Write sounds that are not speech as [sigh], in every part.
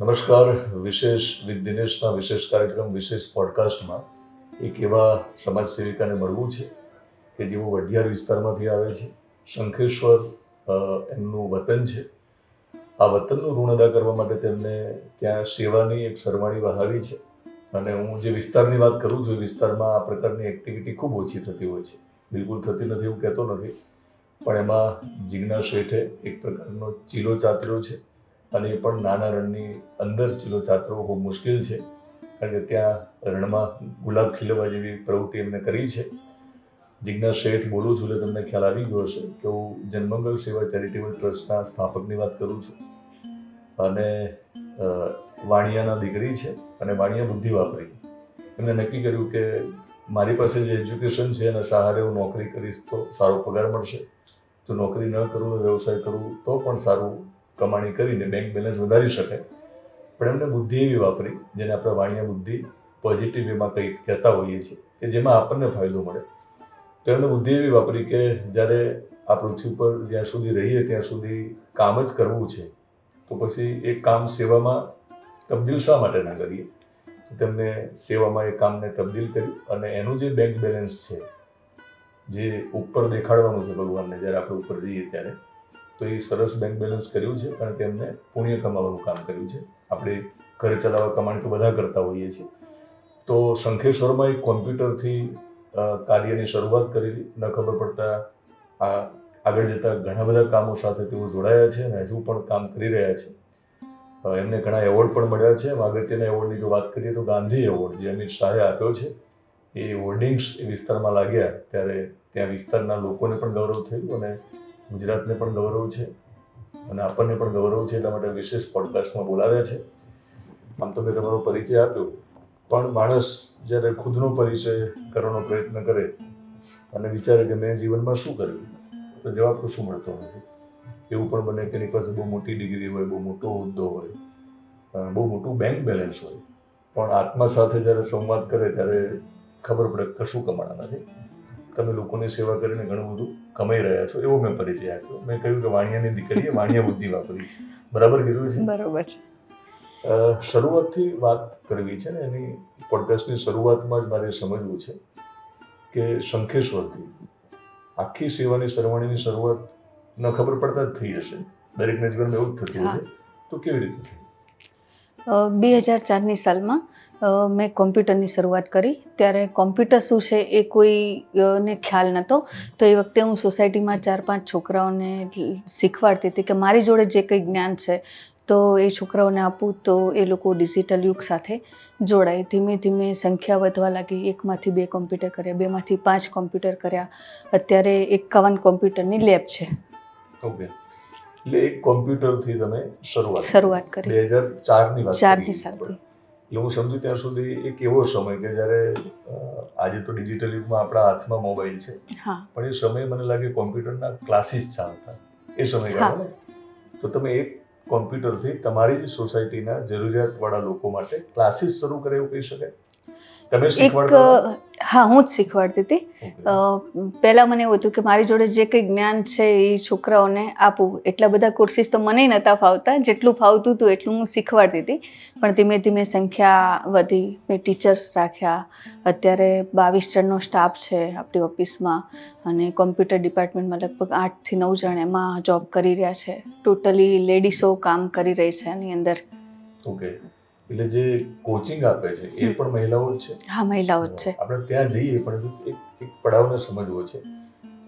નમસ્કાર, વિશેષ વિથ દિનેશના વિશેષ કાર્યક્રમ, વિશેષ પોડકાસ્ટમાં એક એવા સમાજ સેવિકાને મળવું છે કે જેઓ વઢિયાર વિસ્તારમાંથી આવે છે. શંખેશ્વર એમનું વતન છે. આ વતનનું ઋણ અદા કરવા માટે તેમને ત્યાં સેવાની એક સરવાણી વહાવી છે. અને હું જે વિસ્તારની વાત કરું છું, એ વિસ્તારમાં આ પ્રકારની એક્ટિવિટી ખૂબ ઓછી થતી હોય છે. બિલકુલ થતી નથી એવું કહેતો નથી. પણ એમાં જિજ્ઞા શેઠે એક પ્રકારનો ચીલો ચાતર્યો છે. અને એ પણ નાના રણની અંદર ચીલો ચાતરવો ખૂબ મુશ્કેલ છે. કારણ કે ત્યાં રણમાં ગુલાબ ખીલવા જેવી પ્રવૃત્તિ એમને કરી છે. જિજ્ઞાસ શેઠ, બોલું છું એટલે તમને ખ્યાલ આવી ગયો હશે કે હું જન્મંગલ સેવા ચેરિટેબલ ટ્રસ્ટના સ્થાપકની વાત કરું છું. અને વાણિયાના દીકરી છે અને વાણિયા બુદ્ધિ વાપરી. એમને નક્કી કર્યું કે મારી પાસે જે એજ્યુકેશન છે એના સહારે હું નોકરી કરીશ તો સારો પગાર મળશે. તો નોકરી ન કરું વ્યવસાય કરું તો પણ સારું કમાણી કરીને બેંક બેલેન્સ વધારી શકાય પણ એમને બુદ્ધિ એવી વાપરી, જેને આપણે વાણિયા બુદ્ધિ પોઝિટિવ એમાં કંઈક કહેતા હોઈએ છીએ, કે જેમાં આપણને ફાયદો મળે. તો એમને બુદ્ધિ એવી વાપરી કે જ્યારે આ પૃથ્વી પર જ્યાં સુધી રહીએ, ત્યાં સુધી કામ જ કરવું છે, તો પછી એ કામ સેવામાં તબદીલ શા માટે ના કરીએ? તેમને સેવામાં એ કામને તબદીલ કર્યું અને એનું જે બેંક બેલેન્સ છે, જે ઉપર દેખાડવાનું છે ભગવાનને, જ્યારે આપણે ઉપર જઈએ ત્યારે તો એ સરસ બેંક બેલેન્સ કર્યું છે પણ તેમને પુણ્ય કમાવાનું કામ કર્યું છે. આપણે ઘર ચલાવવા કમાણી તો બધા કરતા હોઈએ છીએ. તો શંખેશ્વરમાં એક કોમ્પ્યુટરથી કાર્યની શરૂઆત કરેલી. ન ખબર પડતા આ આગળ જતા ઘણા બધા કામો સાથે તેઓ જોડાયા છે અને હજુ પણ કામ કરી રહ્યા છે. એમને ઘણા એવોર્ડ પણ મળ્યા છે. અગત્યના એવોર્ડની જો વાત કરીએ તો ગાંધી એવોર્ડ જે અમિત શાહે આપ્યો છે, એ હોર્ડિંગ્સ વિસ્તારમાં લાગ્યા ત્યારે ત્યાં વિસ્તારના લોકોને પણ ગૌરવ થયું અને ગુજરાતને પણ ગૌરવ છે અને આપણને પણ ગૌરવ છે એટલા માટે વિશેષ પોડકાસ્ટમાં બોલાવ્યા છે. આમ તો મેં તમારો પરિચય આપ્યો, પણ માણસ જ્યારે ખુદનો પરિચય કરવાનો પ્રયત્ન કરે અને વિચારે કે મેં જીવનમાં શું કર્યું, તો જવાબ કશું મળતો નથી. એવું પણ બને કે એની પાસે બહુ મોટી ડિગ્રી હોય, બહુ મોટો હોદ્દો હોય બહુ મોટું બેંક બેલેન્સ હોય, પણ આત્મા સાથે જ્યારે સંવાદ કરે ત્યારે ખબર પડે કશું કમાણા નથી. તમે લોકોની સેવા કરીને ઘણું બધું કમાઈ રહ્યા છો એવો મેં પરિચય આપ્યો. મેં કહ્યું કે વાણિયાની દીકરીએ વાણિયા બુદ્ધિ વાપરી છે. બરાબર કીધું છે? બરાબર છે. શરૂઆતથી વાત કરવી છે ને એની પોડકાસ્ટની શરૂઆતમાં જ મારે સમજવું છે કે શંખેશ્વરથી આખી સેવાની સરવાણીની શરૂઆત ન ખબર પડતા જ થઈ હશે દરેકના જીવનમાં એવું જ થતું હોય તો કેવી રીતે? બે હજાર ચારની સાલમાં મેં કોમ્પ્યુટરની શરૂઆત કરી. ત્યારે કોમ્પ્યુટર શું છે એ કોઈ ને ખ્યાલ નહોતો. તો એ વખતે હું સોસાયટીમાં ચાર પાંચ છોકરાઓને શીખવાડતી હતી કે મારી જોડે જે કંઈ જ્ઞાન છે તો એ છોકરાઓને આપું. તો એ લોકો ડિજિટલ યુગ સાથે જોડાય ધીમે ધીમે સંખ્યા વધવા લાગી. એકમાંથી બે કોમ્પ્યુટર કર્યા બેમાંથી પાંચ કોમ્પ્યુટર કર્યા. અત્યારે એકાવન કોમ્પ્યુટરની લેબ છે. ઓકે. એટલે એક કોમ્પ્યુટરથી તમે શરૂઆત શરૂઆત કરી. બે હજાર ચારની ચારની. સાલથી. એટલે હું સમજુ ત્યાં સુધી એક એવો સમય કે જ્યારે આજે તો ડિજિટલ યુગમાં આપણા હાથમાં મોબાઈલ છે. પણ એ સમય મને લાગે કોમ્પ્યુટરના ક્લાસીસ ચાલતા. એ સમયગાળો ને? તો તમે એક કોમ્પ્યુટરથી તમારી જ સોસાયટીના જરૂરિયાતવાળા લોકો માટે ક્લાસીસ શરૂ કરે એવું કહી શકાય? તમે શીખવાડતા હા હું જ શીખવાડતી હતી. પહેલાં મને એવું હતું કે મારી જોડે જે કંઈ જ્ઞાન છે એ છોકરાઓને આપું. એટલા બધા કોર્સિસ તો મને નહોતા ફાવતા. જેટલું ફાવતું હતું એટલું હું શીખવાડતી હતી. પણ ધીમે ધીમે સંખ્યા વધી. મેં ટીચર્સ રાખ્યા. અત્યારે બાવીસ જણનો સ્ટાફ છે આપણી ઓફિસમાં અને કોમ્પ્યુટર ડિપાર્ટમેન્ટમાં લગભગ આઠથી નવ જણ એમાં જોબ કરી રહ્યા છે. ટોટલી લેડીસો કામ કરી રહી છે એની અંદર. ઓકે. એટલે જે કોચિંગ આપે છે એ પણ મહિલાઓ જ છે. હા મહિલાઓ જ છે. આપણે ત્યાં જઈએ પણ એક એક પડાવને સમજવો છે.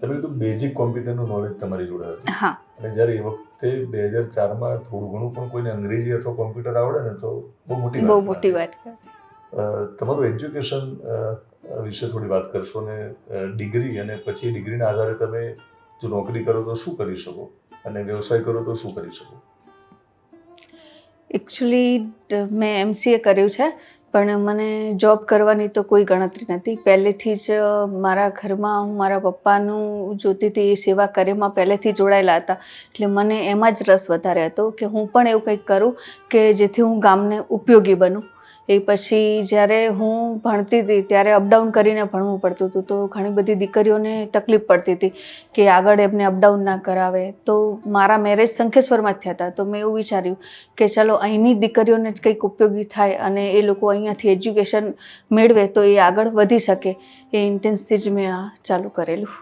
તમે કીધું બેઝિક કોમ્પ્યુટરનું નોલેજ તમારી જોડે હતું હા. અને જ્યારે એ વખતે બે હજાર ચારમાં થોડું ઘણું પણ કોઈને અંગ્રેજી અથવા કોમ્પ્યુટર આવડે ને તો બહુ મોટી બહુ મોટી વાત તમારું એજ્યુકેશન વિશે થોડી વાત કરશો ને ડિગ્રી અને પછી ડિગ્રીના આધારે તમે જો નોકરી કરો તો શું કરી શકો? અને વ્યવસાય કરો તો શું કરી શકો? એકચ્યુઅલી મેં એમસીએ કર્યું છે, પણ મને જોબ કરવાની તો કોઈ ગણતરી નથી. પહેલેથી જ મારા ઘરમાં હું મારા પપ્પાનું જોતી હતી એ સેવા કાર્યમાં પહેલેથી જોડાયેલા હતા. એટલે મને એમાં જ રસ વધારે હતો કે હું પણ એવું કંઈક કરું કે જેથી હું ગામને ઉપયોગી બનું. એ પછી જ્યારે હું ભણતી હતી ત્યારે અપડાઉન કરીને ભણવું પડતું હતું. તો ઘણી બધી દીકરીઓને તકલીફ પડતી હતી કે આગળ એમને અપડાઉન ના કરાવે. તો મારા મેરેજ શંખેશ્વરમાં જ થયા હતા. તો મેં એવું વિચાર્યું કે ચાલો અહીંની દીકરીઓને જ કંઈક ઉપયોગી થાય અને એ લોકો અહીંયાથી એજ્યુકેશન મેળવે તો એ આગળ વધી શકે. એ ઇન્ટેન્સથી જ મેં આ ચાલુ કરેલું.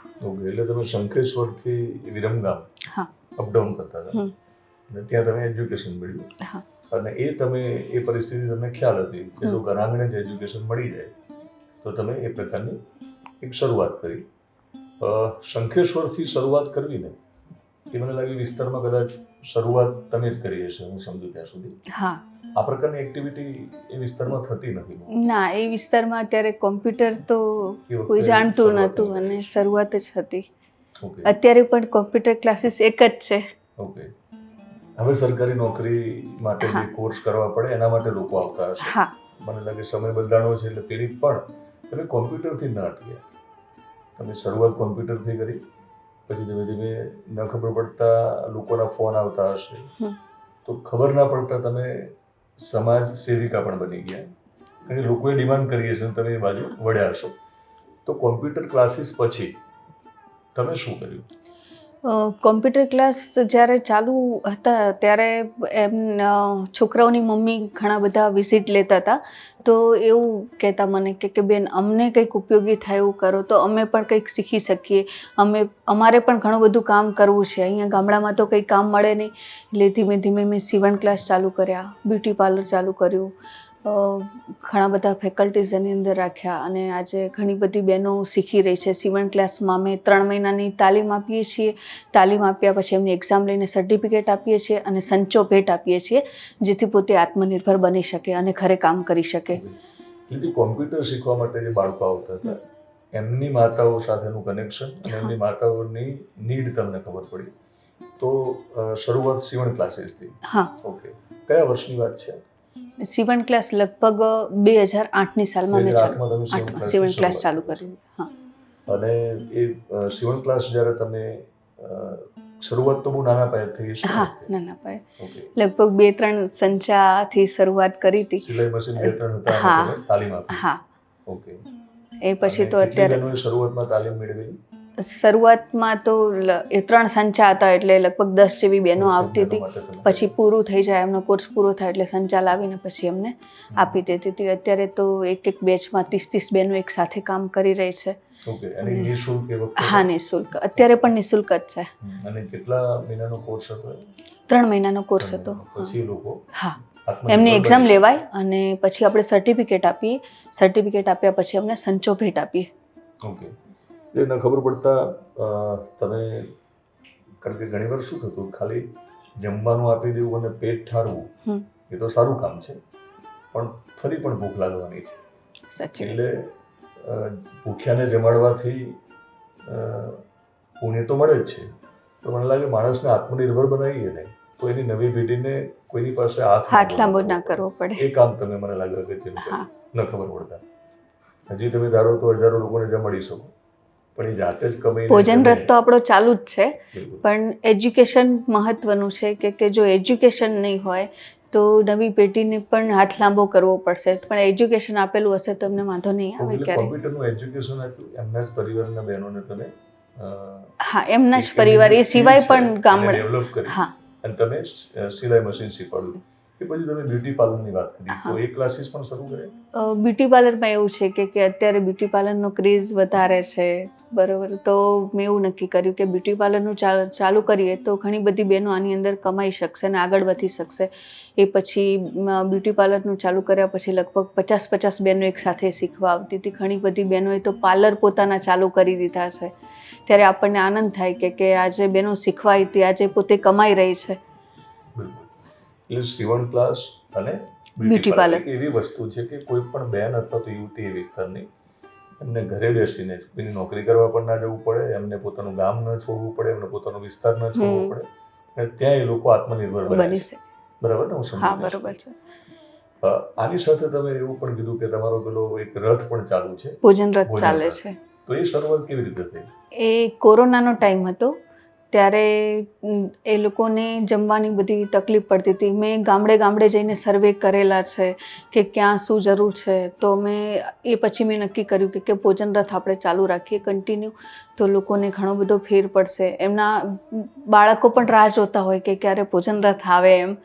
એટલે તમે શંખેશ્વરથી વિરમગામ હા. અપડાઉન કરતા હતા. ત્યાં તમે એજ્યુકેશન મેળવ્યું. હા. અને એ તમે એ પરિસ્થિતિ તમને ખ્યાલ હતી કે જો ઘરાંગણે જ એજ્યુકેશન મળી જાય તો તમે એ પ્રકારની એક શરૂઆત કરી. શંખેશ્વરથી શરૂઆત કરવીને એ મને લાગે વિસ્તારમાં કદાચ શરૂઆત તમે જ કરી હશે હું સમજુ ત્યાં સુધી. હા. આ પ્રકારની એક્ટિવિટી એ વિસ્તારમાં થતી નથી ના એ વિસ્તારમાં અત્યારે કોમ્પ્યુટર તો કોઈ જાણતું નહોતું અને શરૂઆત જ હતી. અત્યારે પણ કોમ્પ્યુટર ક્લાસીસ એક જ છે. ઓકે હવે સરકારી નોકરી માટે જે કોર્સ કરવા પડે એના માટે લોકો આવતા હશે. મને લાગે સમય બદલાણો છે એટલે પેલી પણ તમે કોમ્પ્યુટરથી ન અટક્યા તમે શરૂઆત કોમ્પ્યુટરથી કરી પછી ધીમે ધીમે ન ખબર પડતા લોકોના ફોન આવતા હશે. તો ખબર ના પડતા તમે સમાજ સેવિકા પણ બની ગયા. કારણ કે લોકોએ ડિમાન્ડ કરી હશે અને તમે એ બાજુ વળ્યા હશો. તો કોમ્પ્યુટર ક્લાસીસ પછી તમે શું કર્યું? કોમ્પ્યુટર ક્લાસ જ્યારે ચાલુ હતા ત્યારે એમ છોકરાઓની મમ્મી ઘણા બધા વિઝિટ લેતા હતા. તો એવું કહેતા મને કે કે બેન, અમને કંઈક ઉપયોગી થાય એવું કરો તો અમે પણ કંઈક શીખી શકીએ. અમે, અમારે પણ ઘણું બધું કામ કરવું છે. અહીંયા ગામડામાં તો કંઈ કામ મળે નહીં. એટલે ધીમે ધીમે મેં સીવણ ક્લાસ ચાલુ કર્યા બ્યુટી પાર્લર ચાલુ કર્યું. ઘણા બધા ફેકલ્ટીઝ એની અંદર રાખ્યા અને આજે ઘણી બધી બહેનો શીખી રહી છે. સીવણ ક્લાસમાં અમે ત્રણ મહિનાની તાલીમ આપીએ છીએ. તાલીમ આપ્યા પછી એમની એક્ઝામ લઈને સર્ટિફિકેટ આપીએ છીએ અને સંચો ભેટ આપીએ છીએ જેથી પોતે આત્મનિર્ભર બની શકે અને ઘરે કામ કરી શકે. એટલે કોમ્પ્યુટર શીખવા માટે જે બાળકો આવતા હતા એમની માતાઓ સાથેનું કનેક્શન અને એમની માતાઓની નીડ તમને ખબર પડી. તો શરૂઆત સીવણ ક્લાસીસથી હા. ઓકે કયા વર્ષની વાત છે? સીવણ ક્લાસ લગભગ બે હજાર આઠની સાલમાં મેં ચાલુ આઠમાં સીવણ ક્લાસ ચાલુ કરી. હા. અને એ સીવણ ક્લાસ જ્યારે તમે શરૂઆત તો બહુ નાના પાયે થઈ હા ના ના ભાઈ લગભગ બે ત્રણ સંચાથી શરૂઆત કરી હતી. સિલાઈ મશીન બે ત્રણ હતા હા. તાલીમ આપી. હા. ઓકે. એ પછી તો અત્યારે શરૂઆતમાં તાલીમ મેળવેલી? શરૂઆતમાં તો એ ત્રણ સંચા હતા એટલે લગભગ દસ જેવી બહેનો આવતી હતી. પછી પૂરું થઈ જાય એમનો કોર્સ પૂરો થાય એટલે સંચા લાવીને પછી એમને આપી દેતી હતી. અત્યારે તો એક એક બેચમાં ત્રીસ ત્રીસ બહેનો એક સાથે કામ કરી રહી છે. હા નિઃશુલ્ક. અત્યારે પણ નિઃશુલ્ક જ છે? ત્રણ મહિનાનો કોર્સ હતો. હા. એમની એક્ઝામ લેવાય અને પછી આપણે સર્ટિફિકેટ આપીએ. સર્ટિફિકેટ આપ્યા પછી અમને સંચો ભેટ આપીએ. ઓકે. એટલે ન ખબર પડતા તમે કારણ કે ઘણીવાર શું થતું ખાલી જમવાનું આપી દેવું અને પેટ ઠારવું એ તો સારું કામ છે. પણ ફરી પણ ભૂખ લાગવાની છે. એટલે ભૂખ્યાને જમાડવાથી પુણ્ય તો મળે જ છે. તો મને લાગે માણસને આત્મનિર્ભર બનાવીએ ને તો એની નવી પેઢીને કોઈની પાસે હાથ હાથ લાંબો ના કરવો પડે. એ કામ તમે મને લાગે અગત્યનું ન ખબર પડતા. હજી તમે ધારો તો હજારો લોકોને જમાડી શકો પણ એ જાતે જ કમાઈ ભોજન રથ તો આપણો ચાલુ જ છે પણ એજ્યુકેશન મહત્વનું છે કે કે જો એજ્યુકેશન નહીં હોય તો નવી પેઢીને પણ હાથ લાંબો કરવો પડશે. પણ એજ્યુકેશન આપેલું હશે તો એમને વાંધો નહીં આવે ક્યારે કોમ્પ્યુટરનું એજ્યુકેશન આપ્યું એમના જ પરિવારના બહેનોને તમે હા એમના જ પરિવાર એ સિવાય પણ ગામડા એને કરી. હા. અને તમે સિલાઈ મશીન શીખવાડ્યું. એ પછી તમે બ્યુટી પાર્લરની વાત કરી તો એ ક્લાસીસ પણ શરૂ કરે બ્યુટી પાર્લરમાં એવું છે કે કે અત્યારે બ્યુટી પાર્લરનો ક્રેઝ વધારે છે બરોબર? તો મેં એવું નક્કી કર્યું કે બ્યુટી પાર્લરનું ચાલ- ચાલુ કરીએ તો ઘણી બધી બહેનો આની અંદર કમાઈ શકશે અને આગળ વધી શકશે. એ પછી બ્યુટી પાર્લરનું ચાલુ કર્યા પછી લગભગ પચાસ પચાસ બહેનો એક સાથે શીખવા આવતી હતી. ઘણી બધી બહેનોએ તો પાર્લર પોતાના ચાલુ કરી દીધા છે. ત્યારે આપણને આનંદ થાય કે કે આજે બહેનો શીખવા હતી આજે પોતે કમાઈ રહી છે. બિલકુલ. એટલે સીવણ ક્લાસ અને બ્યુટી પાર્લર એવી વસ્તુ છે કે કોઈ પણ બેન અથવા તો યુવતી એ વિસ્તારની એમને ઘરે બેસીને કોઈની નોકરી કરવા પણ ના જવું પડે એમને પોતાનું ગામ ન છોડવું પડે એમને પોતાનો વિસ્તાર ન છોડવો પડે. અને ત્યાં એ લોકો આત્મનિર્ભર બને છે. બરાબર ને? હું સમજી ગયો છે. આની સાથે તમે એવું પણ કીધું કે તમારો પેલો એક રથ પણ ચાલુ છે. ભોજન રથ ચાલે છે. તો એ શરૂઆત કેવી રીતે થઈ? એ કોરોનાનો ટાઈમ હતો. ત્યારે એ લોકોને જમવાની બધી તકલીફ પડતી હતી. મેં ગામડે ગામડે જઈને સર્વે કરેલા છે કે ક્યાં શું જરૂર છે. તો મેં એ પછી મેં નક્કી કર્યું કે કે ભોજન રથ આપણે ચાલુ રાખીએ કન્ટિન્યુ તો લોકોને ઘણો બધો ફેર પડશે. એમના બાળકો પણ રાહ જોતા હોય કે ક્યારે ભોજન રથ આવે એમ.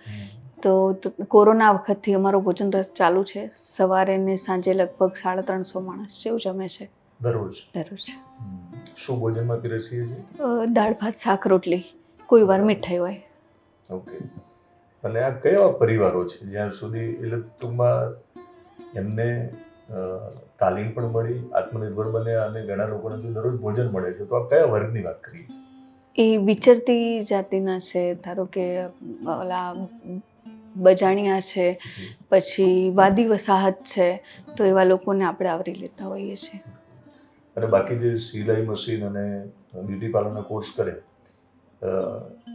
તો કોરોના વખતથી અમારો ભોજન રથ ચાલુ છે. સવારે ને સાંજે લગભગ સાડા ત્રણસો માણસ જેવું જમે છે. દરરોજ? દરરોજ. શું ભોજનમાં પીરસીએ છીએ? દાળ ભાત શાક રોટલી. કોઈ વાર મીઠાઈ હોય. ઓકે. અને આ કયા પરિવારો છે? જ્યાં સુધી એટલે ટૂંકમાં એમને તાલીમ પણ મળી આત્મનિર્ભર બને અને ઘણા લોકોને જો દરરોજ ભોજન મળે છે. તો આ કયા વર્ગની વાત કરીએ છીએ એ વિચરતી જાતિના છે. ધારો કે ઓલા બજાણિયા છે પછી વાદી વસાહત છે તો એવા લોકોને આપણે આવરી લેતા હોઈએ છીએ. અને બાકી જે સિલાઈ મશીન અને બ્યુટી પાર્લરનો કોર્સ કરે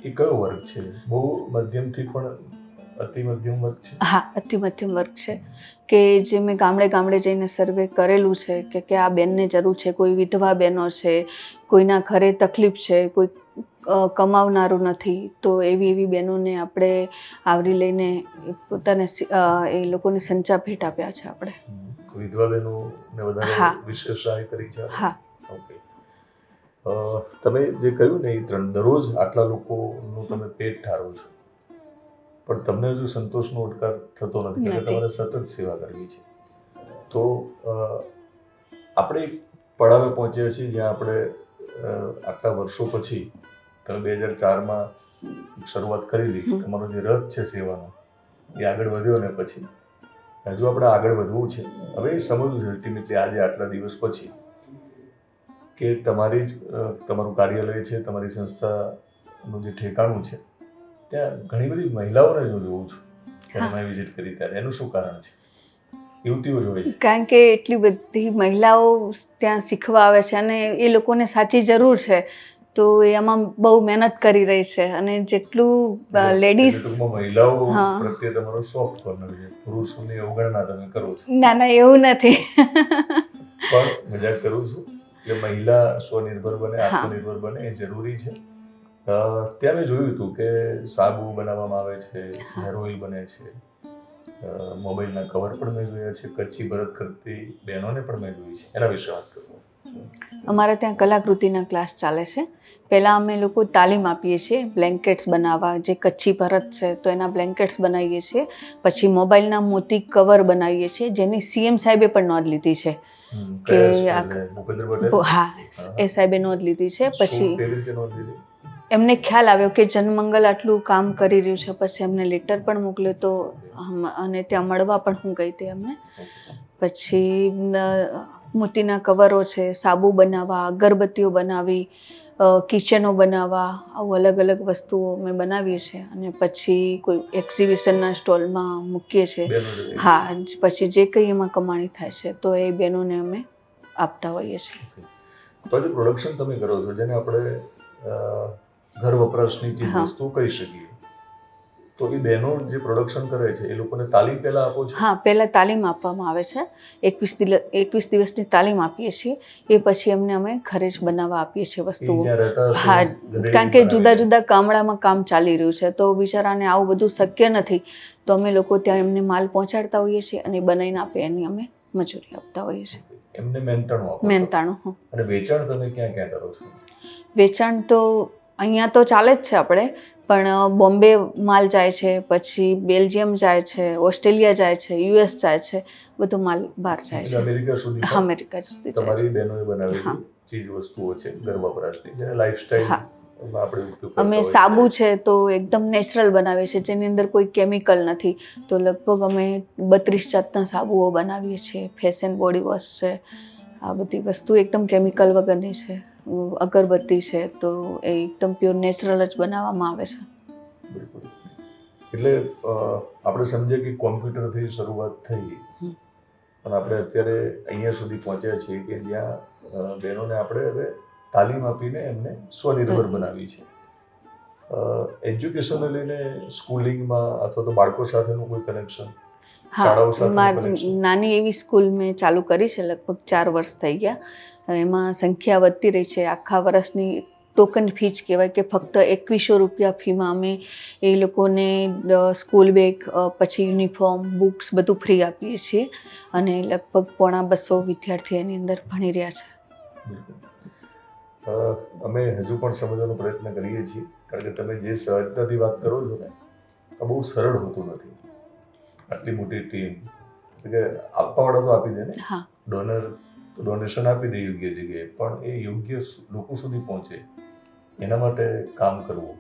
એ કયો વર્ગ છે? બહુ મધ્યમથી પણ અતિ મધ્યમ વર્ગ છે? હા અતિ મધ્યમ વર્ગ છે. કે જે મેં ગામડે ગામડે જઈને સર્વે કરેલું છે કે કે આ બેનને જરૂર છે કોઈ વિધવા બહેનો છે કોઈના ઘરે તકલીફ છે કોઈ કમાવનારું નથી તો એવી એવી બહેનોને આપણે આવરી લઈને પોતાને એ લોકોને સંચા ભેટ આપ્યા છે આપણે. વિધવા બહેનોને વધારે. વિશેષ સહાય કરી છે. ઓકે તમે જે કહ્યું ને એ ત્રણ દરરોજ આટલા લોકોનું તમે પેટ ઠારો છો. પણ તમને હજુ સંતોષનો ઉડકાર થતો નથી એટલે. તમારે સતત સેવા કરવી છે. તો આપણે એક પડાવે પહોંચ્યા છીએ જ્યાં આપણે આટલા વર્ષો પછી તમે બે હજાર ચારમાં શરૂઆત કરી હમ. તમારો જે રથ છે સેવાનો એ આગળ વધ્યો ને પછી? હજુ આપણે આગળ વધવું છે. હવે સમજવું છે અલ્ટિમેટલી આજે આટલા દિવસ પછી કે તમારી જ તમારું કાર્યાલય છે તમારી સંસ્થાનું જે ઠેકાણું છે ત્યાં ઘણી બધી મહિલાઓને જ હું જોઉં છું ત્યારે હા. મેં વિઝિટ કરી ત્યારે. એનું શું કારણ છે? યુવતીઓ જ હોય છે. કારણ કે એટલી બધી મહિલાઓ ત્યાં શીખવા આવે છે અને એ લોકોને સાચી જરૂર છે તો એ આમાં બહુ મહેનત કરી રહી છે અને જેટલું લેડીઝ મહિલાઓ. પ્રત્યે તમારો શોખ કોર્નર છે પુરુષોની અવગણના તમે કરો છો. ના ના એવું નથી. પણ મજાક કરું છું કે મહિલા સ્વનિર્ભર બને આત્મનિર્ભર બને એ જરૂરી છે. ત્યાં મેં જોયું હતું કે સાબુ બનાવવામાં આવે છે. હેર ઓઇલ બને છે. મોબાઈલના કવર પણ મેં જોયા છે કચ્છી ભરત કરતી બહેનોને પણ મેં જોઈ છે. એના વિશે વાત કરું. અમારે ત્યાં કલાકૃતિના ક્લાસ ચાલે છે. પહેલાં અમે લોકો તાલીમ આપીએ છીએ બ્લેન્કેટ્સ બનાવવા જે કચ્છી ભરત છે તો એના બ્લેન્કેટ્સ બનાવીએ છીએ. પછી મોબાઈલના મોતી કવર બનાવીએ છીએ જેની સીએમ સાહેબે પણ નોંધ લીધી છે કે હા એ સાહેબે નોંધ લીધી છે. પછી એમને ખ્યાલ આવ્યો કે જનમંગલ આટલું કામ કરી રહ્યું છે પછી એમને લેટર પણ મોકલ્યો તો અને ત્યાં મળવા પણ હું ગઈ હતી એમને. પછી મોતીના કવરો છે સાબુ બનાવવા અગરબત્તીઓ બનાવી કિચનો બનાવવા આવું અલગ અલગ વસ્તુઓ મેં બનાવીએ છીએ અને પછી કોઈ એક્ઝિબિશનના સ્ટોલમાં મૂકીએ છીએ હા પછી જે કંઈ એમાં કમાણી થાય છે તો એ બહેનોને અમે આપતા હોઈએ છીએ. તો જે પ્રોડક્શન તમે કરો છો જેને આપણે ઘર વપરાશની ચીજ વસ્તુ કહી શકીએ. તો એ બહેનો જે પ્રોડક્શન કરે છે એ લોકોને તાલીમ પહેલાં આપો છો? હા પહેલાં તાલીમ આપવામાં આવે છે. એકવીસ દિવસ એકવીસ દિવસની તાલીમ આપીએ છીએ. એ પછી એમને અમે ઘરે જ બનાવવા આપીએ છીએ વસ્તુઓ. હા કારણ કે જુદા જુદા ગામડામાં કામ ચાલી રહ્યું છે તો બિચારાને આવું બધું શક્ય નથી. તો અમે લોકો ત્યાં એમને માલ પહોંચાડતા હોઈએ છીએ અને બનાવીને આપે એની અમે મજૂરી આપતા હોઈએ છીએ. એમને મહેનતાણું. મહેનતાણું હં. અને વેચાણ તમે ક્યાં ક્યાં કરો છો? વેચાણ તો અહીંયા તો ચાલે જ છે આપણે. પણ બોમ્બે માલ જાય છે પછી બેલ્જિયમ જાય છે ઓસ્ટ્રેલિયા જાય છે યુએસ જાય છે બધો માલ બહાર જાય છે. અમેરિકા સુધી હા, અમેરિકા સુધી તમારી બહેનોએ બનાવેલી ચીજ વસ્તુઓ છે ઘર વપરાશની જેને લાઈફસ્ટાઈલ અમે સાબુ છે તો એકદમ નેચરલ બનાવીએ છીએ જેની અંદર કોઈ કેમિકલ નથી. તો લગભગ અમે બત્રીસ જાતના સાબુઓ બનાવીએ છીએ ફેશન બોડી વોશ છે આ બધી વસ્તુ એકદમ કેમિકલ વગરની છે. અગરબત્તી છે તો એ એકદમ પ્યોર નેચરલ જ બનાવવામાં આવે છે. એટલે આપણે સમજીએ કે કોમ્પ્યુટરથી શરૂઆત થઈ. અને આપણે અત્યારે અહીંયા સુધી પહોંચ્યા છીએ કે જ્યાં બહેનોને આપણે હવે તાલીમ આપીને એમને સ્વનિર્ભર બનાવી છે. એજ્યુકેશનને લઈને સ્કૂલિંગમાં અથવા તો બાળકો સાથેનું કોઈ કનેક્શન હા મારી નાની એવી સ્કૂલ મેં ચાલુ કરી છે લગભગ ચાર વર્ષ થઈ ગયા. એમાં સંખ્યા વધતી રહી છે. આખા વર્ષની ટોકન ફી જ કહેવાય કે ફક્ત એકવીસો રૂપિયા ફીમાં અમે એ લોકોને સ્કૂલ બેગ પછી યુનિફોર્મ બુક્સ બધું ફ્રી આપીએ છીએ અને લગભગ પોણા બસો વિદ્યાર્થી એની અંદર ભણી રહ્યા છે. અમે હજુ પણ સમજવાનો પ્રયત્ન કરીએ છીએ. કારણ કે તમે જે સહજતાથી વાત કરો છો ને આ બહુ સરળ હોતું નથી. આટલી મોટી ટીમ એટલે આપવાવાળા તો આપી દે ને. ડોનર તો ડોનેશન આપી દે યોગ્ય જગ્યાએ. પણ એ યોગ્ય લોકો સુધી પહોંચે એના માટે કામ કરવું.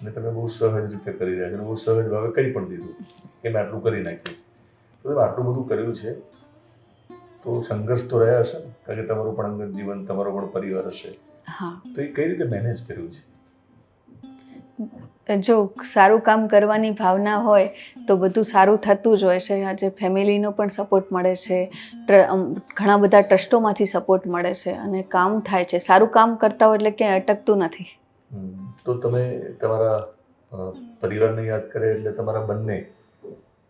અને તમે બહુ સહજ રીતે કરી રહ્યા છો બહુ સહજ ભાવે કંઈ પણ દીધું. કે મેં આટલું કરી નાખ્યું. તો તમે આટલું બધું કર્યું છે તો સંઘર્ષ તો રહ્યા હશે કારણ કે તમારું પણ અંગત જીવન તમારો પણ પરિવાર હશે. તો એ કઈ રીતે મેનેજ કર્યું છે? જો સારું કામ કરવાની ભાવના હોય તો બધું સારું થતું જ હોય છે. આજે ફેમિલીનો પણ સપોર્ટ મળે છે. ઘણા બધા ટ્રસ્ટોમાંથી સપોર્ટ મળે છે અને કામ થાય છે. સારું કામ કરતા હોય એટલે ક્યાંય અટકતું નથી. તો તમે તમારા પરિવારને યાદ કરે એટલે તમારા બંને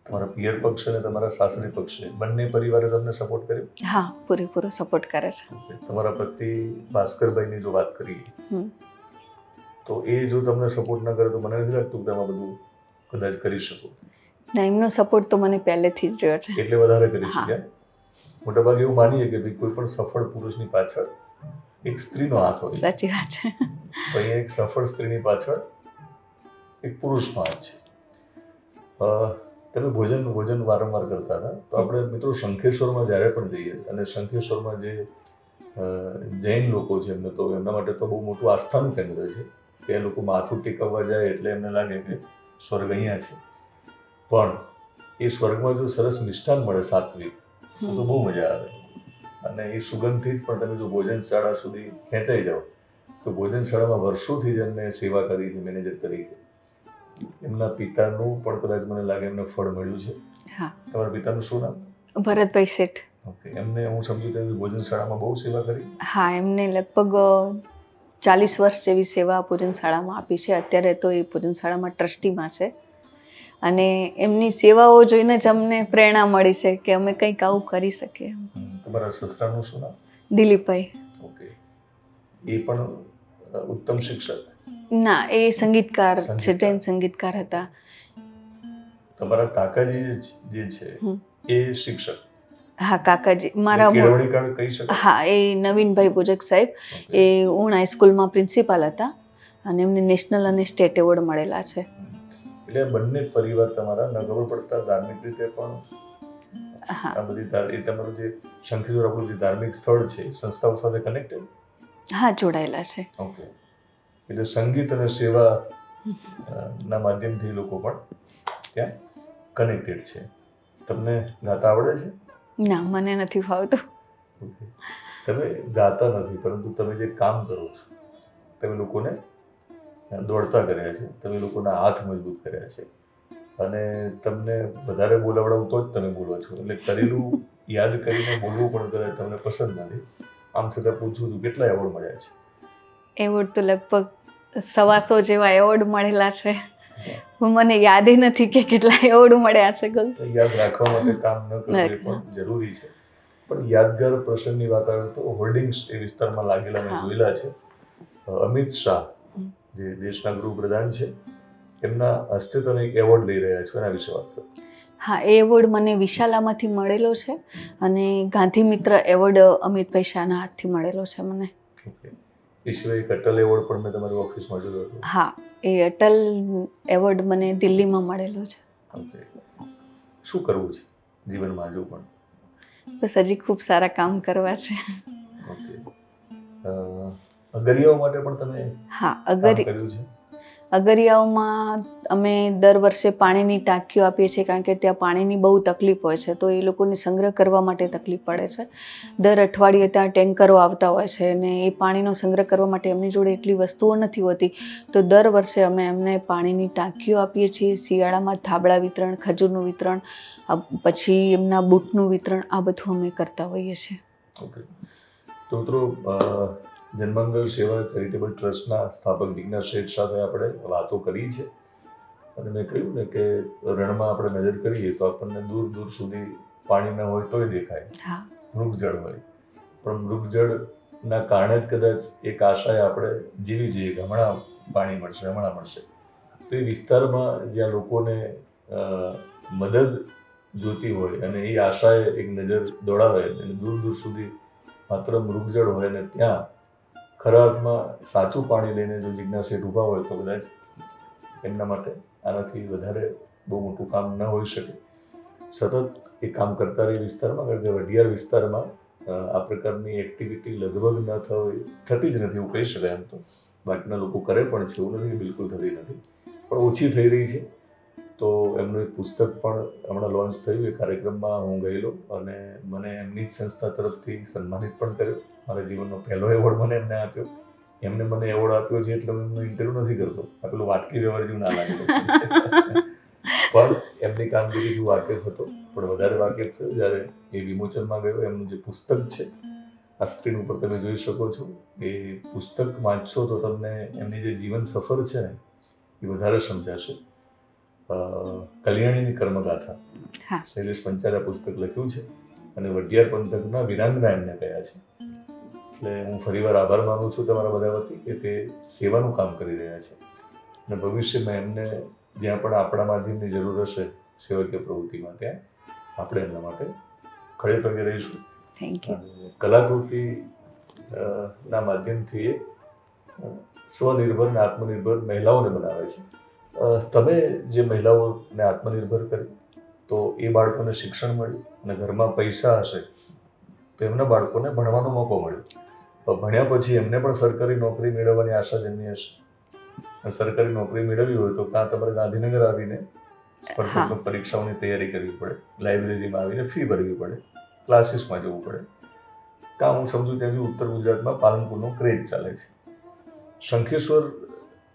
તમારા પિયર પક્ષ અને તમારા સાસરી પક્ષે બંને પરિવારે તમને સપોર્ટ કર્યો? હા પૂરેપૂરો સપોર્ટ કરે છે. તમારા પતિ ભાસ્કરભાઈની જો વાત કરીએ. તો એ જો તમને સપોર્ટ ન કરે તો મને નથી લાગતું કે તમે બધું કદાચ કરી શકો. ના એમનો સપોર્ટ તો મને પહેલેથી જ રહ્યો છે. એટલે વધારે કરી. શક્યા મોટાભાગે એવું માનીએ કે ભાઈ કોઈ પણ સફળ પુરુષની પાછળ એક સ્ત્રીનો હાથ હોય. સાચી વાત છે. તો અહીંયા એક સફળ સ્ત્રીની પાછળ એક પુરુષનો હાથ છે. તમે ભોજન ભોજન વારંવાર કરતા હતા. તો આપણે મિત્રો શંખેશ્વરમાં જ્યારે પણ જઈએ અને શંખેશ્વરમાં જે જૈન લોકો છે એમને તો એમના માટે તો બહુ મોટું આસ્થાનું કેન્દ્ર છે. કે એ લોકો માથું ટેકવવા જાય એટલે એમને લાગે કે સ્વર્ગ અહીંયા છે. પણ એ સ્વર્ગમાં જો સરસ મિષ્ટાન મળે સાત્વિક તો તો બહુ મજા આવે. અને એ સુગંધથી જ પણ તમે જો ભોજનશાળા સુધી ખેંચાઈ જાઓ તો ભોજનશાળામાં વર્ષોથી જ એમને સેવા કરી છે મેનેજર તરીકે એમના પિતાનું પણ કદાચ મને લાગે એમને ફળ મળ્યું છે. હા. તમારા પિતાનું શું નામ? ભરતભાઈ શેઠ. ઓકે એમને હું સમજુ કે ભોજનશાળામાં બહુ સેવા કરી? હા એમને લગભગ ચાલીસ વર્ષ જેવી સેવા ભોજનશાળામાં આપી છે. અત્યારે તો એ ભોજનશાળામાં ટ્રસ્ટીમાં છે. અને એમની સેવાઓ જોઈને જ અમને પ્રેરણા મળી છે કે અમે કંઈક આવું કરી શકીએ. તમારા સસરાનું શું નામ? દિલીપભાઈ. ઓકે. એ પણ ઉત્તમ શિક્ષક? ના એ સંગીતકાર છે જૈન સંગીતકાર હતા. તમારા કાકાજી જે છે-. એ શિક્ષક? હા કાકાજી મારા હા એ નવીનભાઈ પૂજક સાહેબ એ હું હાઈસ્કૂલમાં પ્રિન્સિપાલ હતા અને એમને નેશનલ અને સ્ટેટ એવોર્ડ મળેલા છે. એટલે બંને પરિવાર તમારા નગર પડતા ધાર્મિક રીતે પણ હા. આ બધી એ તમારું જે શંખેશ્વર આપણું જે ધાર્મિક સ્થળ છે સંસ્થાઓ સાથે કનેક્ટેડ હા જોડાયેલા છે. ઓકે. એટલે સંગીત અને સેવા ના માધ્યમથી લોકો પણ ત્યાં કનેક્ટેડ છે. તમને ગાતા આવડે છે? ના મને નથી ફાવતું. તમે ગાતા નથી પરંતુ તમે જે કામ કરો છો તમે લોકોને દોડતા કર્યા છે તમે લોકોના હાથ મજબૂત કર્યા છે. અને તમને વધારે બોલાવડાવું તો જ તમે બોલો છો. એટલે કરેલું [laughs] યાદ કરીને બોલવું પણ કદાચ તમને પસંદ નથી આમ છતાં પૂછું છું કેટલા એવોર્ડ મળ્યા છે? એવોર્ડ તો લગભગ સવાસો જેવા એવોર્ડ મળેલા છે. મને યાદ નથી કે કેટલા એવોર્ડ મળ્યા છે ગલ. યાદ રાખવા માટે કામ ન કરવું પણ જરૂરી છે. પણ યાદગાર પ્રસંગની વાત આવે તો હોર્ડિંગ્સ એ વિસ્તારમાં લાગેલા મેં. જોયેલા છે. અમિત શાહ જે દેશના ગૃહપ્રધાન છે એમના હસ્તે તમે એક એવોર્ડ લઈ રહ્યા છો એના વિશે વાત કરો. હા એ એવોર્ડ મને વિશાલામાંથી મળેલો છે અને ગાંધી મિત્ર એવોર્ડ અમિતભાઈ શાહના હાથથી મળેલો છે મને. ઓકે. એ સિવાય અટલ એવોર્ડ પણ મેં તમારી ઓફિસમાં જોયો હતો હા એ અટલ એવોર્ડ મને દિલ્હીમાં મળેલો છે. ઓકે. શું કરવું છે જીવનમાં હજુ પણ? બસ હજી ખૂબ સારા કામ કરવા છે. ઓકે. અગરિયાઓ માટે પણ તમે હા અગર કર્યું છે? અગરિયાઓમાં અમે દર વર્ષે પાણીની ટાંકીઓ આપીએ છીએ કારણ કે ત્યાં પાણીની બહુ તકલીફ હોય છે, તો એ લોકોને સંગ્રહ કરવા માટે તકલીફ પડે છે. દર અઠવાડિયે ત્યાં ટેન્કરો આવતા હોય છે અને એ પાણીનો સંગ્રહ કરવા માટે એમની જોડે એટલી વસ્તુઓ નથી હોતી. તો દર વર્ષે અમે એમને પાણીની ટાંકીઓ આપીએ છીએ, શિયાળામાં થાબડા વિતરણ, ખજૂરનું વિતરણ પછી એમના બૂટનું વિતરણ આ બધું અમે કરતા હોઈએ છીએ. તો જનમંગલ સેવા ચેરિટેબલ ટ્રસ્ટના સ્થાપક જિજ્ઞાસ શેઠ સાથે આપણે વાતો કરી છે. અને મેં કહ્યું ને કે રણમાં આપણે નજર કરીએ તો આપણને દૂર દૂર સુધી પાણી ન હોય તોય દેખાય. મૃગજળ હોય. પણ મૃગજળના કારણે જ કદાચ એક આશાએ આપણે જીવી જઈએ કે હમણાં પાણી મળશે હમણાં મળશે. તો એ વિસ્તારમાં જ્યાં લોકોને મદદ જોતી હોય અને એ આશાએ એક નજર દોડાવે અને દૂર દૂર સુધી માત્ર મૃગજળ હોય અને ત્યાં ખરા અર્થમાં સાચું પાણી લઈને જો જિજ્ઞાસ શેઠ હોય તો કદાચ એમના માટે આનાથી વધારે બહુ મોટું કામ ન હોઈ શકે. સતત એ કામ કરતા રહે વિસ્તારમાં, કારણ કે વઢિયાર વિસ્તારમાં આ પ્રકારની એક્ટિવિટી લગભગ ન થઈ થતી જ નથી એવું કહી શકાય એમ તો. બાકીના લોકો કરે પણ છે, એવું નથી બિલકુલ થતી નથી. પણ ઓછી થઈ રહી છે. તો એમનું એક પુસ્તક પણ હમણાં લોન્ચ થયું એ કાર્યક્રમમાં હું ગયેલો અને મને એમની જ સંસ્થા તરફથી સન્માનિત પણ કર્યો. મારા જીવનનો પહેલો એવોર્ડ મને એમને આપ્યો. એમને મને એવોર્ડ આપ્યો છે એટલે હું એમનો ઇન્ટરવ્યૂ નથી કરતો. આ પેલું વાટકી વ્યવહાર જેવું ના લાગે. [laughs] પણ એમની કામગીરીથી વાકેફ હતો. પણ વધારે વાકેફ થયો જ્યારે એ વિમોચનમાં ગયો. એમનું જે પુસ્તક છે આ સ્ક્રીન ઉપર તમે જોઈ શકો છો એ પુસ્તક વાંચશો તો તમને એમની જે જીવન સફર છે ને એ વધારે સમજાશે. કલ્યાણીની કર્મગાથા. શૈલેષ પંચાલે પુસ્તક લખ્યું છે અને વઢિયાર પંથકના વિરાંગના એમને કહ્યા છે. એટલે હું ફરીવાર આભાર માનું છું તમારા બધા વતી કે તે સેવાનું કામ કરી રહ્યા છે. અને ભવિષ્યમાં એમને જ્યાં પણ આપણા માધ્યમની જરૂર હશે સેવકીય પ્રવૃત્તિમાં ત્યાં આપણે એમના માટે ખડે પગે રહીશું થેન્ક યુ કલાકૃતિ ના માધ્યમથી એ સ્વનિર્ભર અને આત્મનિર્ભર મહિલાઓને બનાવે છે. તમે જે મહિલાઓને આત્મનિર્ભર કરી તો એ બાળકોને શિક્ષણ મળ્યું અને ઘરમાં પૈસા હશે તો એમના બાળકોને ભણવાનો મોકો મળ્યો. ભણ્યા પછી એમને પણ સરકારી નોકરી મેળવવાની આશા જન્મી હશે. સરકારી નોકરી મેળવવી હોય તો કાં તમારે ગાંધીનગર આવીને સ્પર્ધાત્મક પરીક્ષાઓની તૈયારી કરવી પડે લાઇબ્રેરીમાં આવીને ફી ભરવી પડે ક્લાસીસમાં જવું પડે. કાં હું સમજુ ત્યાં સુધી ઉત્તર ગુજરાતમાં પાલનપુરનો ક્રેઝ ચાલે છે. શંખેશ્વર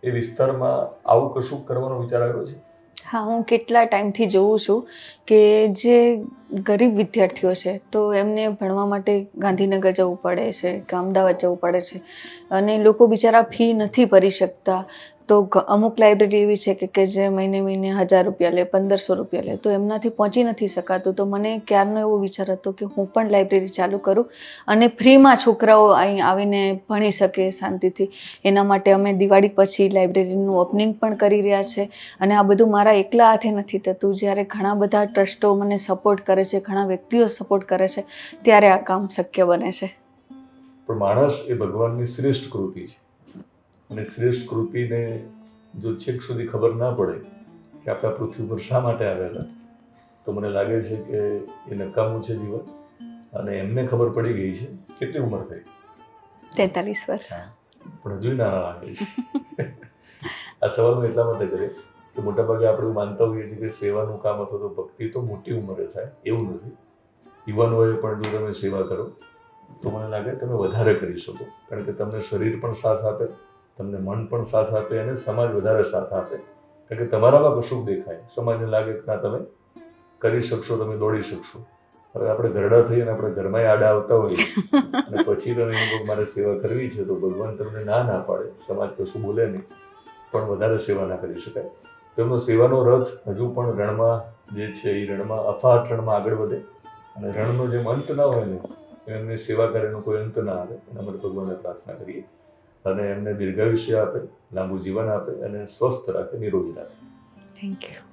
એ વિસ્તારમાં આવું કશું કરવાનો વિચાર આવ્યો છે? હા, હું કેટલા ટાઈમથી જોઉં છું કે જે ગરીબ વિદ્યાર્થીઓ છે, તો એમને ભણવા માટે ગાંધીનગર જવું પડે છે, કે અમદાવાદ જવું પડે છે. અને લોકો બિચારા ફી નથી ભરી શકતા. તો અમુક લાઇબ્રેરી એવી છે કે કે જે મહિને મહિને હજાર રૂપિયા લે, પંદરસો રૂપિયા લે, તો એમનાથી પહોંચી નથી શકાતું. તો મને ક્યારનો એવો વિચાર હતો કે હું પણ લાઇબ્રેરી ચાલુ કરું અને ફ્રીમાં છોકરાઓ અહીં આવીને ભણી શકે શાંતિથી. એના માટે અમે દિવાળી પછી લાઇબ્રેરીનું ઓપનિંગ પણ કરી રહ્યા છે અને આ બધું મારા એકલા હાથે નથી થતું. જ્યારે ઘણા બધા ટ્રસ્ટો મને સપોર્ટ કરે છે, ઘણા વ્યક્તિઓ સપોર્ટ કરે છે, ત્યારે આ કામ શક્ય બને છે. પણ માણસ એ ભગવાનની શ્રેષ્ઠ કૃતિ છે. અને શ્રેષ્ઠ કૃતિને જો છેક સુધી ખબર ના પડે કે આપણા પૃથ્વી પર શા માટે આવેલા તો મને લાગે છે કે એ નકામું છે જીવન. અને એમને ખબર પડી ગઈ છે કેટલી ઉંમર થઈ? તેતાલીસ વર્ષ. પણ હજુ ના લાગે છે. [laughs] આ સવાલ મેં એટલા માટે કર્યો કે મોટાભાગે આપણે માનતા હોઈએ છીએ કે સેવાનું કામ અથવા તો ભક્તિ તો મોટી ઉંમરે થાય એવું નથી. યુવાનોએ પણ જો તમે સેવા કરો તો મને લાગે તમે વધારે કરી શકો. કારણ કે તમને શરીર પણ સાથ આપે તમને મન પણ સાથ આપે અને સમાજ વધારે સાથ આપે. કારણ કે તમારામાં કશું દેખાય સમાજને લાગે ના તમે કરી શકશો, તમે દોડી શકશો. હવે આપણે ઘરડા થઈ અને આપણે ઘરમાં આડા આવતા હોઈએ. અને પછી તમે એમ મારે સેવા કરવી છે, તો ભગવાન તમને ના ના પાડે. સમાજ કશું બોલે નહીં. પણ વધારે સેવા ના કરી શકાય. તો એમનો સેવાનો રથ હજુ પણ રણમાં જે છે એ રણમાં અફાટ રણમાં આગળ વધે. અને રણનો જેમ અંત ના હોય ને એમ એમની સેવા કાર્યનો કોઈ અંત ના આવે. એના માટે ભગવાનને પ્રાર્થના કરીએ. અને એમને દીર્ઘાયુષ્ય આપે લાંબુ જીવન આપે અને સ્વસ્થ રાખે નિરોગી રાખે. Thank you